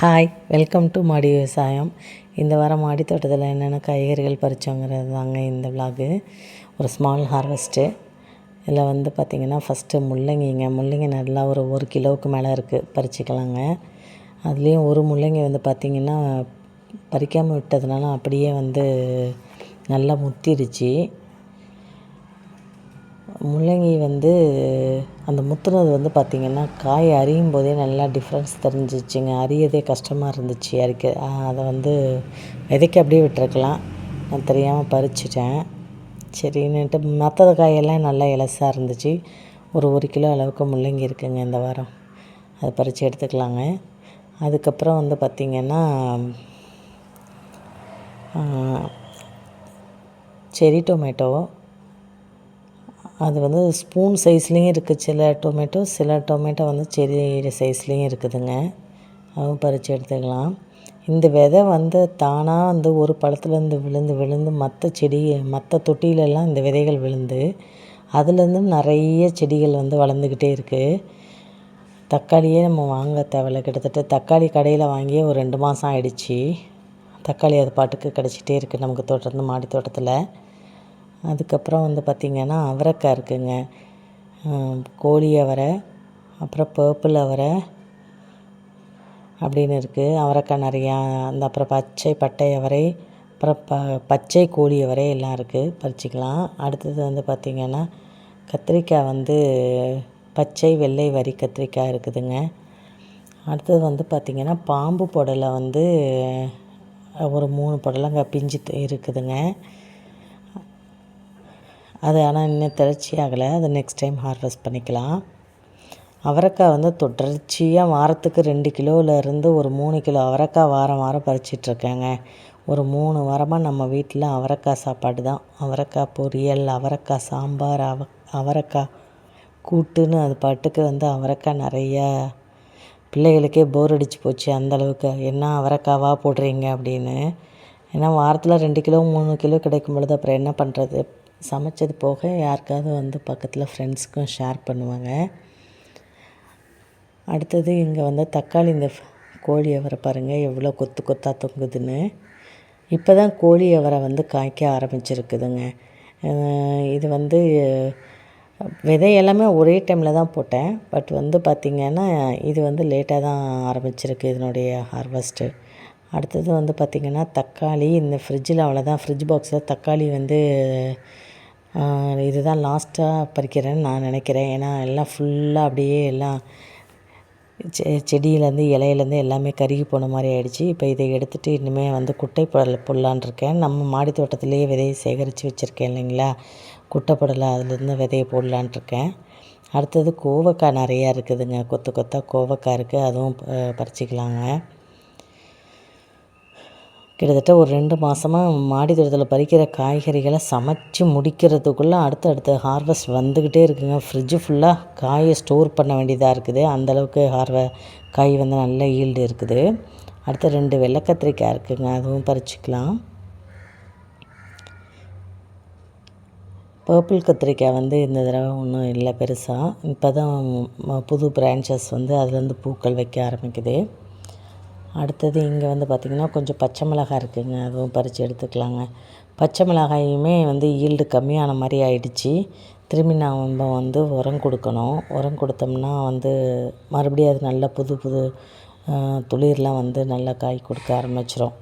Hi welcome to மாடி விவசாயம் இந்த வாரம் மாடி தோட்டத்தில் என்னென்ன காய்கறிகள் பறிச்சோங்கிறது தாங்க இந்த விலாகு ஒரு ஸ்மால் ஹார்வெஸ்ட்டு இதில் வந்து பார்த்திங்கன்னா ஃபஸ்ட்டு முள்ளங்கிங்க. முள்ளங்கி நல்லா ஒரு ஒரு கிலோவுக்கு மேலே இருக்குது பறிச்சிக்கலாங்க. அதுலேயும் ஒரு முள்ளங்கி வந்து பார்த்திங்கன்னா பறிக்காமல் விட்டதுனால அப்படியே வந்து நல்லா முத்திடுச்சு முள்ளங்கி வந்து அந்த முத்துனது வந்து பார்த்திங்கன்னா காய் அரியும் போதே நல்லா டிஃப்ரென்ஸ் தெரிஞ்சிச்சுங்க. அரியதே கஷ்டமாக இருந்துச்சு அரிக்க அதை வந்து விதைக்க அப்படியே விட்டுருக்கலாம். நான் தெரியாமல் பறிச்சிட்டேன். சரின்னுட்டு மற்ற காயெல்லாம் நல்லா இலசாக இருந்துச்சு. ஒரு ஒரு கிலோ அளவுக்கு முள்ளங்கி இருக்குங்க இந்த வாரம். அதை பறித்து எடுத்துக்கலாங்க. அதுக்கப்புறம் வந்து பார்த்திங்கன்னா செரி டொமேட்டோ. அது வந்து ஸ்பூன் சைஸ்லேயும் இருக்குது சில டொமேட்டோ சில டொமேட்டோ வந்து செடி சைஸ்லேயும் இருக்குதுங்க. அதுவும் பறித்து எடுத்துக்கலாம். இந்த விதை வந்து தானாக வந்து ஒரு பழத்துலேருந்து விழுந்து விழுந்து மற்ற செடி மற்ற தொட்டிலெல்லாம் இந்த விதைகள் விழுந்து அதுலேருந்து நிறைய செடிகள் வந்து வளர்ந்துக்கிட்டே இருக்குது தக்காளியே நம்ம வாங்க தேவையில்ல. கிட்டத்தட்ட தக்காளி கடையில் வாங்கியே ஒரு ரெண்டு மாதம் ஆயிடுச்சு. தக்காளி அது பாட்டுக்கு கிடச்சிட்டே இருக்குது நமக்கு தோட்டத்து மாடி தோட்டத்தில். அதுக்கப்புறம் வந்து பார்த்திங்கன்னா அவரைக்காய் இருக்குதுங்க கோழி அவரை அப்புறம் பர்பிள் அவரை அப்படின்னு இருக்குது அவரைக்காய் நிறையா அந்த அப்புறம் பச்சை பட்டை அவரை அப்புறம் ப பச்சை கோழி அவரை எல்லாம் இருக்குது பறிச்சிக்கலாம். அடுத்தது வந்து பார்த்திங்கன்னா கத்திரிக்காய் வந்து பச்சை வெள்ளை வரி கத்திரிக்காய் இருக்குதுங்க. அடுத்தது வந்து பார்த்திங்கன்னா பாம்பு புடலை வந்து ஒரு மூணு புடலங்காய் பிஞ்சு இருக்குதுங்க. அது ஆனால் இன்னும் திறச்சி ஆகலை. அதை நெக்ஸ்ட் டைம் ஹார்வெஸ்ட் பண்ணிக்கலாம். அவரைக்காய் வந்து தொடர்ச்சியாக வாரத்துக்கு ரெண்டு கிலோவிலேருந்து ஒரு மூணு கிலோ அவரைக்காய் வாரம் வாரம் பறிச்சிட்ருக்கேங்க ஒரு மூணு வாரமாக நம்ம வீட்டில் அவரைக்காய் சாப்பாடு தான். அவரைக்காய் பொரியல் அவரைக்காய் சாம்பார் அவ அவரைக்காய் கூட்டுன்னு அது பாட்டுக்கு வந்து அவரைக்காய் நிறையா பிள்ளைகளுக்கே போர் அடிச்சு போச்சு அந்தளவுக்கு என்ன அவரைக்காவாக போடுறீங்க அப்படின்னு. ஏன்னா வாரத்தில் ரெண்டு கிலோ மூணு கிலோ கிடைக்கும் பொழுது அப்புறம் என்ன பண்ணுறது சமைச்சது போக யாருக்காவது வந்து பக்கத்தில் ஃப்ரெண்ட்ஸ்க்கும் ஷேர் பண்ணுவாங்க. அடுத்தது இங்கே வந்து தக்காளி இந்த கோழி அவரை பாருங்கள் எவ்வளோ கொத்து கொத்தாக தொங்குதுன்னு. இப்போ தான் கோழி அவரை வந்து காய்க்க ஆரம்பிச்சிருக்குதுங்க. இது வந்து விதை எல்லாமே ஒரே டைமில் தான் போட்டேன். பட் வந்து பார்த்திங்கன்னா இது வந்து லேட்டாக தான் ஆரம்பிச்சிருக்கு இதனுடைய ஹார்வெஸ்ட்டு அடுத்தது வந்து பார்த்திங்கன்னா தக்காளி இந்த ஃப்ரிட்ஜில் அவ்வளோதான் ஃப்ரிட்ஜ் பாக்ஸில் தக்காளி வந்து இதுதான் லாஸ்ட்டாக பறிக்கிறேன்னு நான் நினைக்கிறேன். ஏன்னா எல்லாம் ஃபுல்லாக அப்படியே எல்லாம் செ செடியிலேருந்து இலையிலேருந்து எல்லாமே கருகி போன மாதிரி ஆயிடுச்சு. இப்போ இதை எடுத்துகிட்டு இனிமேல் வந்து குட்டை புடலை போடலான் இருக்கேன். நம்ம மாடி தோட்டத்திலேயே விதையை சேகரித்து வச்சுருக்கேன் இல்லைங்களா? குட்டை புடலை அதுலேருந்து விதையை போடலான் இருக்கேன். அடுத்தது கோவக்காய் நிறையா இருக்குதுங்க. கொத்து கொத்தாக கோவக்காய் இருக்குது அதுவும் பறிச்சிக்கலாங்க. கிட்டத்தட்ட ஒரு ரெண்டு மாதமாக மாடி தோட்டத்தில் பறிக்கிற காய்கறிகளை சமைச்சு முடிக்கிறதுக்குள்ளே அடுத்த அடுத்த ஹார்வெஸ்ட் வந்துக்கிட்டே இருக்குங்க. ஃப்ரிட்ஜு ஃபுல்லாக காயை ஸ்டோர் பண்ண வேண்டியதாக இருக்குது. அந்தளவுக்கு ஹார்வ காய் வந்து நல்ல ஈல்டு இருக்குது. அடுத்து ரெண்டு வெள்ளை கத்திரிக்காய் இருக்குதுங்க அதுவும் பறிச்சிக்கலாம். பர்பிள் கத்திரிக்காய் வந்து இந்த தடவை ஒன்றும் இல்லை பெருசாக இப்போ தான் புது பிரான்ச்சஸ் வந்து அதுலேருந்து பூக்கள் வைக்க ஆரம்பிக்குது. அடுத்தது இங்கே வந்து பார்த்திங்கன்னா கொஞ்சம் பச்சை மிளகாய் இருக்குதுங்க அதுவும் பறித்து எடுத்துக்கலாங்க. பச்சை மிளகாயுமே வந்து ஈல்டு கம்மியான மாதிரி ஆயிடுச்சு. திரும்பி நாம் வந்து உரம் கொடுக்கணும். உரம் கொடுத்தோம்னா வந்து மறுபடியும் அது நல்ல புது புது துளிர்லாம் வந்து நல்லா காய் கொடுக்க ஆரம்பிச்சிரும்.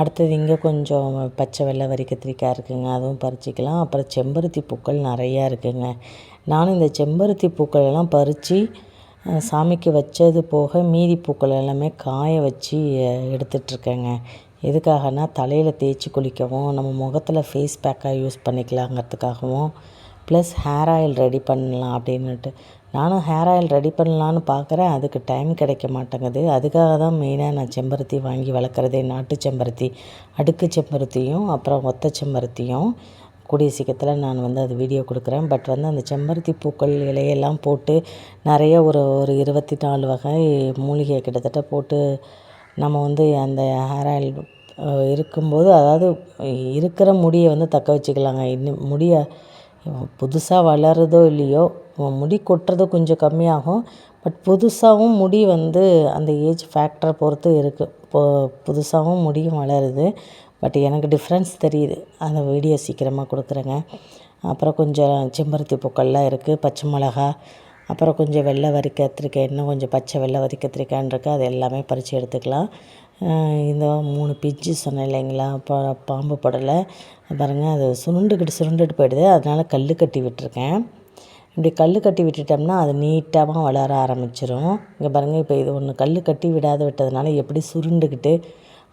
அடுத்தது இங்கே கொஞ்சம் பச்சை வெள்ளை வரி கத்திரிக்காய் இருக்குதுங்க அதுவும் பறிச்சிக்கலாம். அப்புறம் செம்பருத்தி பூக்கள் நிறையா இருக்குதுங்க நானும் இந்த செம்பருத்தி பூக்கள் எல்லாம் பறித்து சாமிக்கு வச்சது போக மீதி பூக்கள் எல்லாமே காய வச்சு எடுத்துகிட்ருக்கேங்க எதுக்காகனா தலையில் தேய்ச்சி குளிக்கவும் நம்ம முகத்தில் ஃபேஸ் பேக்காக யூஸ் பண்ணிக்கலாங்கிறதுக்காகவும் ப்ளஸ் ஹேர் ஆயில் ரெடி பண்ணலாம் அப்படின்னுட்டு. நானும் ஹேர் ஆயில் ரெடி பண்ணலான்னு பார்க்குறேன் அதுக்கு டைம் கிடைக்க மாட்டேங்குது. அதுக்காக தான் மெயினாக நான் செம்பருத்தி வாங்கி வளர்க்குறதே. நாட்டு செம்பருத்தி அடுக்கு செம்பருத்தியும் அப்புறம் ஒத்த செம்பருத்தியும் கூடிய சீக்கிரத்தில் நான் வந்து அது வீடியோ கொடுக்குறேன். பட் வந்து அந்த செம்பருத்தி பூக்கள் இலையெல்லாம் போட்டு நிறைய ஒரு ஒரு இருபத்தி நாலு வகை மூலிகை கிட்டத்தட்ட போட்டு நம்ம வந்து அந்த ஹேர் ஆயில் இருக்கும்போது அதாவது இருக்கிற முடியை வந்து தக்க வச்சுக்கலாங்க. இன்னும் முடியை புதுசாக வளருதோ இல்லையோ முடி கொட்டுறது கொஞ்சம் கம்மியாகும். பட் புதுசாகவும் முடி வந்து அந்த ஏஜ் ஃபேக்டரை பொறுத்து இருக்குது இப்போது புதுசாகவும் முடியும் வளருது. பட் எனக்கு டிஃப்ரென்ஸ் தெரியுது. அந்த வீடியோ சீக்கிரமாக கொடுக்குறேங்க. அப்புறம் கொஞ்சம் செம்பருத்தி பூக்கள்லாம் இருக்குது பச்சை மிளகா அப்புறம் கொஞ்சம் வெள்ளை வரி கத்திரிக்காய் இன்னும் கொஞ்சம் பச்சை வெள்ளை வரி கத்திரிக்காய்ன்னு இருக்குது அது எல்லாமே பறித்து எடுத்துக்கலாம். இந்த மூணு பிஞ்சு சொன்னேன் இல்லைங்களா? பா பாம்பு படலை. பாருங்கள் அது சுருண்டுக்கிட்டு சுருண்டுட்டு போயிடுது. அதனால் கல் கட்டி விட்டுருக்கேன். இப்படி கல் கட்டி விட்டுட்டோம்னா அது நீட்டாக வளர ஆரம்பிச்சிடும் இங்கே பாருங்கள் இப்போ இது ஒன்று கல் கட்டி விடாத விட்டதுனால எப்படி சுருண்டுக்கிட்டு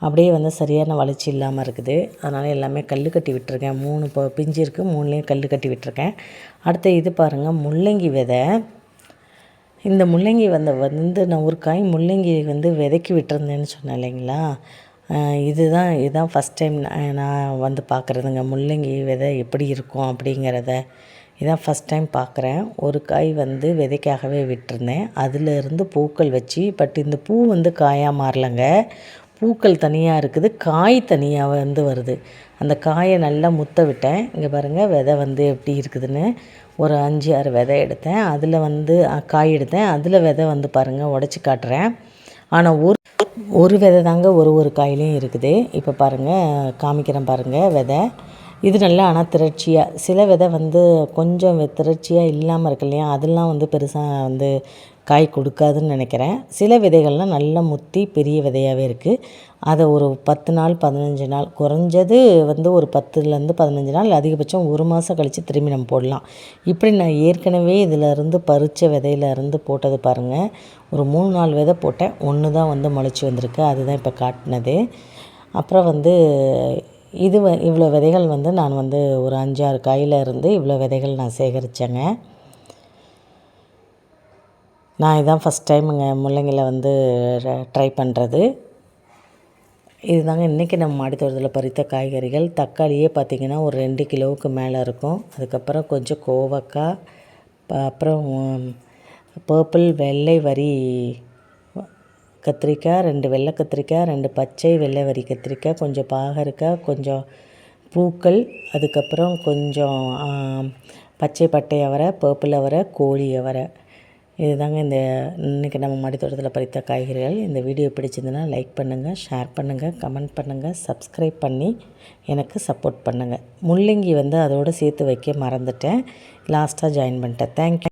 அப்படியே வந்து சரியான வளர்ச்சி இல்லாமல் இருக்குது. அதனால் எல்லாமே கல் கட்டி விட்டுருக்கேன். மூணு இப்போ பிஞ்சு இருக்குது மூணுலேயும் கல் கட்டி விட்டுருக்கேன். அடுத்து இது பாருங்கள் முள்ளங்கி விதை. இந்த முள்ளங்கி வந்த வந்து நான் ஒரு காய் முள்ளங்கி வந்து விதைக்கி விட்டுருந்தேன்னு சொன்னேன் இல்லைங்களா? இதுதான் இதுதான் ஃபஸ்ட் டைம் நான் வந்து பார்க்குறதுங்க முள்ளங்கி விதை எப்படி இருக்கும் அப்படிங்கிறத. இதான் ஃபஸ்ட் டைம் பார்க்குறேன். ஒரு காய் வந்து விதைக்காகவே விட்டுருந்தேன். அதிலிருந்து பூக்கள் வச்சு பட் இந்த பூ வந்து காயாக மாறலைங்க. பூக்கள் தனியாக இருக்குது காய் தனியாக வந்து வருது. அந்த காயை நல்லா முத்த விட்டேன். இங்கே பாருங்கள் விதை வந்து எப்படி இருக்குதுன்னு. ஒரு அஞ்சு ஆறு விதை எடுத்தேன். அதில் வந்து காய் எடுத்தேன். அதில் விதை வந்து பாருங்கள் உடச்சி காட்டுறேன். ஆனால் ஒரு ஒரு விதை தாங்க ஒரு ஒரு காயிலையும் இருக்குது. இப்போ பாருங்கள் காமிக்கிறேன் பாருங்கள் விதை. இது நல்லா ஆனால் திரட்சியாக சில விதை வந்து கொஞ்சம் திரட்சியாக இல்லாமல் இருக்கு இல்லையா? அதெல்லாம் வந்து பெருசாக வந்து காய் கொடுக்காதுன்னு நினைக்கிறேன். சில விதைகள்லாம் நல்லா முத்தி பெரிய விதையாகவே இருக்குது அதை ஒரு பத்து நாள் பதினஞ்சு நாள் குறைஞ்சது வந்து ஒரு பத்துலேருந்து பதினஞ்சு நாள் அதிகபட்சம் ஒரு மாதம் கழித்து திரும்பி நம்ம போடலாம். இப்படி நான் ஏற்கனவே இதிலருந்து பறித்த விதையிலருந்து போட்டது பாருங்கள் ஒரு மூணு நாலு விதை போட்டேன். ஒன்று தான் வந்து முளைச்சி வந்திருக்கு. அதுதான் இப்போ காட்டினது. அப்புறம் வந்து இது வ இவ்வளோ விதைகள் வந்து நான் வந்து ஒரு அஞ்சாறு காயில் இருந்து இவ்வளோ விதைகள் நான் சேகரித்தேங்க நான் இதான் ஃபஸ்ட் டைமுங்க முள்ளங்கியில் வந்து ட்ரை பண்ணுறது இதுதாங்க இன்றைக்கி நம்ம மாடித்தோட்டத்தில் பறித்த காய்கறிகள். தக்காளியே பார்த்திங்கன்னா ஒரு ரெண்டு கிலோவுக்கு மேலே இருக்கும். அதுக்கப்புறம் கொஞ்சம் கோவக்காய் அப்புறம் பர்பிள் வெள்ளை வரி கத்திரிக்காய் ரெண்டு வெள்ளை கத்திரிக்காய் ரெண்டு பச்சை வெள்ளை வரி கத்திரிக்காய் கொஞ்சம் பாகற்காய் கொஞ்சம் பூக்கள் அதுக்கப்புறம் கொஞ்சம் பச்சை பட்டை அவரை பர்பிள் அவரை கோழி அவரை. இதுதாங்க இந்த இன்றைக்கி நம்ம மாடித்தோட்டத்தில் பறித்த காய்கறிகள். இந்த வீடியோ பிடிச்சிருந்தனா லைக் பண்ணுங்கள் ஷேர் பண்ணுங்கள் கமெண்ட் பண்ணுங்கள் சப்ஸ்கிரைப் பண்ணி எனக்கு சப்போர்ட் பண்ணுங்கள் முள்ளங்கி வந்து அதோடு சேர்த்து வைக்க மறந்துட்டேன். லாஸ்ட்டாக ஜாயின் பண்ணிட்டேன். தேங்க்யூ